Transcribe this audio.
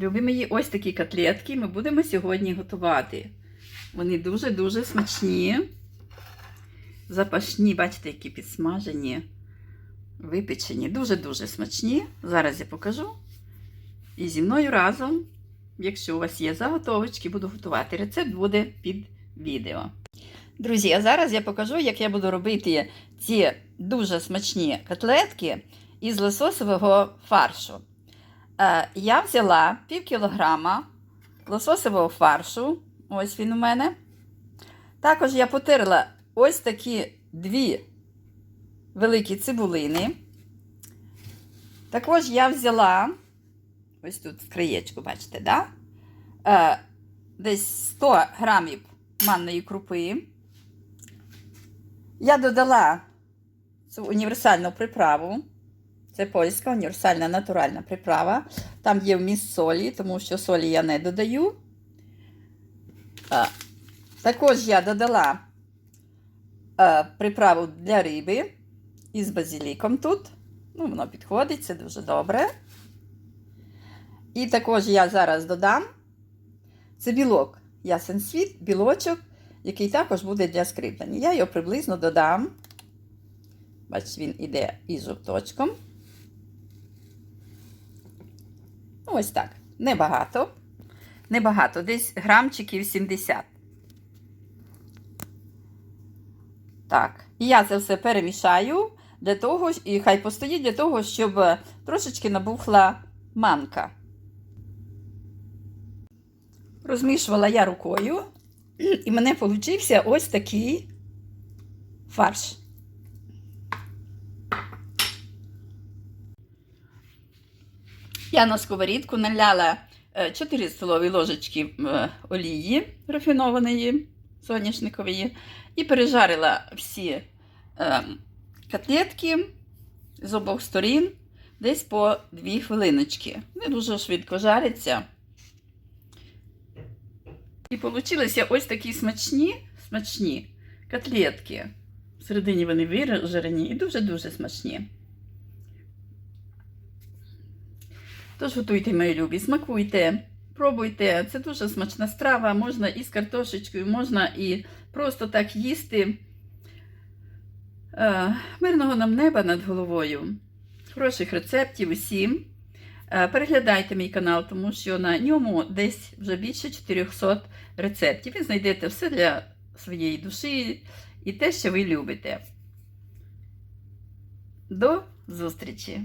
Любі мої ось такі котлетки ми будемо сьогодні готувати. Вони дуже-дуже смачні. Запашні, бачите, які підсмажені, випечені. Дуже-дуже смачні. Зараз я покажу. І зі мною разом, якщо у вас є заготовочки, буду готувати. Рецепт буде під відео. Друзі, а зараз я покажу, як я буду робити ці дуже смачні котлетки із лососового фаршу. Е, я взяла пів кілограма лососового фаршу. Ось він у мене. Також я потерла ось такі дві великі цибулини. Також я взяла, ось тут в краєчку, бачите, да? Е, десь 100 грамів манної крупи. Я додала цю універсальну приправу. Це польська універсальна натуральна приправа. Там є вміст солі, тому що солі я не додаю. Також я додала а, приправу для риби із базиліком тут. Ну, воно підходить, це дуже добре. І також я зараз додам це білок. Ясен світ, білочок, який також буде для скриплення. Я його приблизно додам. Бачите, він іде із жовточком. Ну, Ось так. Небагато. Небагато, десь грамчиків 70. Так. І я це все перемішаю для того, і хай постоїть для того, щоб трошечки набухла манка. Розмішувала я рукою, і мене получився ось такий фарш. Я на сковорідку наляла 4 столові ложечки е, олії рафінованої соняшникової і пережарила всі е, котлетки з обох сторін десь по 2 хвилиночки. Не дуже швидко жаряться. І получилися ось такі смачні, смачні котлетки. Всередині вони вижарені і дуже-дуже смачні. Тож готуйте, мої любі, смакуйте, пробуйте. Це дуже смачна страва. Можна і з картошечкою, можна і просто так їсти. Е, Мирного нам неба над головою. Хороших рецептів усім. Е, Переглядайте мій канал, тому що на ньому десь вже більше 400 рецептів. Ви знайдете все для своєї душі і те, що ви любите. До зустрічі!